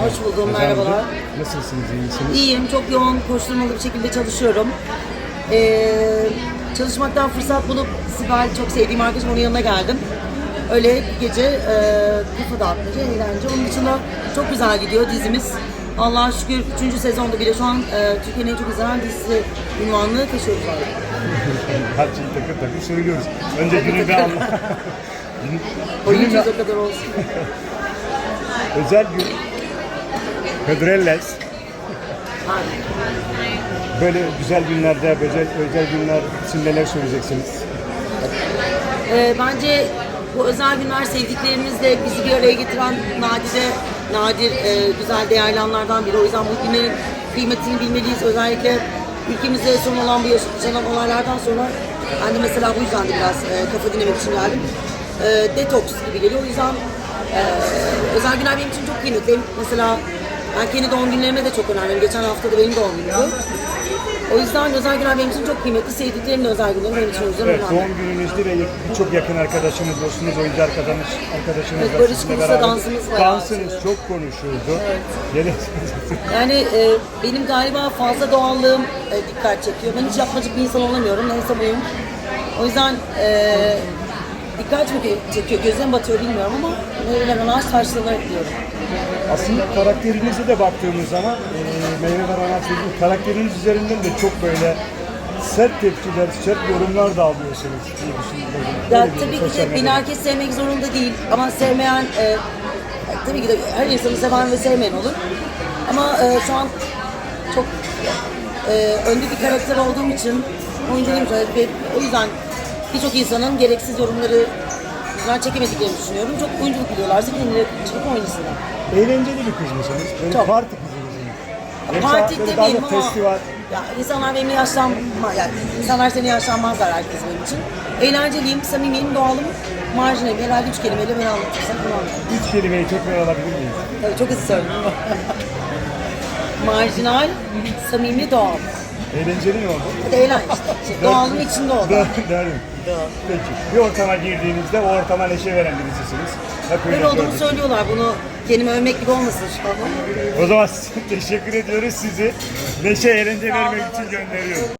Hoş buldum, merhabalar. Nasılsınız, iyi misiniz? İyiyim, çok yoğun, koşturmalı bir şekilde çalışıyorum. Ee, çalışmaktan fırsat bulup Sibel çok sevdiğim arkadaşım onun yanına geldim. Öyle gece e, kafa dağıtmaca, eğlence. Onun dışında çok güzel gidiyor dizimiz. Allah'a şükür 3. sezonda bile şu an e, Türkiye'nin en çok izlenen dizisi ünvanını taşıyoruz. Her şeyi takır takır söylüyoruz. Önce günü bir anla. Gün- günü bir- o kadar olsun. özel gün. Hıdrellez. Aynen. Böyle güzel günlerde, özel, özel günler için neler söyleyeceksiniz? Ee, bence bu özel günler sevdiklerimizle bizi bir araya getiren nadide, nadir, e, güzel değerli anlardan biri. O yüzden bu günlerin kıymetini bilmeliyiz. Özellikle ülkemizde son olan bu yaşanan olaylardan sonra ben de mesela bu yüzden de biraz e, kafa dinlemek için geldim. E, detoks gibi geliyor. O yüzden e, özel günler benim için çok kıymetli. Mesela ben kendi doğum günlerime de çok önem veriyorum. Geçen hafta da benim doğum günümdü. O yüzden özel günler benim için çok kıymetli. Sevdiklerim de özel günler benim için o yüzden Evet, önemli. doğum gününüzde ve birçok yakın arkadaşınız, dostunuz, oyuncu arkadaş, arkadaşınız Evet, Barış beraber. dansımız var Dansınız çok konuşuldu. Gene- Yani e, benim galiba fazla doğallığım e, dikkat çekiyor. Ben hiç yapmacık bir insan olamıyorum. Neyse buyum. O yüzden e, dikkat çekiyor, çekiyor. Gözüm batıyor bilmiyorum ama meyvelerin ağaç taşlarına diyorum. Aslında karakterinize de baktığımız zaman e, Meyve ve Rana Sözü karakteriniz üzerinden de çok böyle sert tepkiler, sert yorumlar da alıyorsunuz diye düşünüyorum. Ya Öyle bir tabii ki sosyal de medyada. herkes sevmek zorunda değil. Ama sevmeyen, e, tabii ki de her insanı seven ve sevmeyen olur. Ama e, şu an çok e, önde bir karakter olduğum için oyunculuğum ve o yüzden birçok insanın gereksiz yorumları yüzünden çekemediklerini düşünüyorum. Çok oyunculuk biliyorlarsa kendileri çıkıp oynasınlar. Eğlenceli bir kız mısınız? Böyle Çok. parti kızı mısınız? Yoksa Parti böyle daha demeyeyim da ama festival. ya insanlar benimle yaşlanma, yani insanlar seni yaşlanmazlar herkes benim için. Eğlenceliyim, samimiyim, doğalım, marjinaliyim. Herhalde üç kelimeyle beni anlatırsak bunu anlatırım. Üç kelimeyi tekrar alabilir miyiz? Tabii çok hızlı söyledim. Marjinal, samimi, doğal. Eğlenceli mi oldu? Hadi eğlen işte. Şey, doğalın içinde ol. Derim. Peki. Bir ortama girdiğinizde o ortama neşe veren birisisiniz. Hep öyle olduğumu gördük. söylüyorlar. Bunu kendime övmek gibi olmasın şu an. O zaman teşekkür ediyoruz sizi. Neşe eğlence vermek için gönderiyoruz.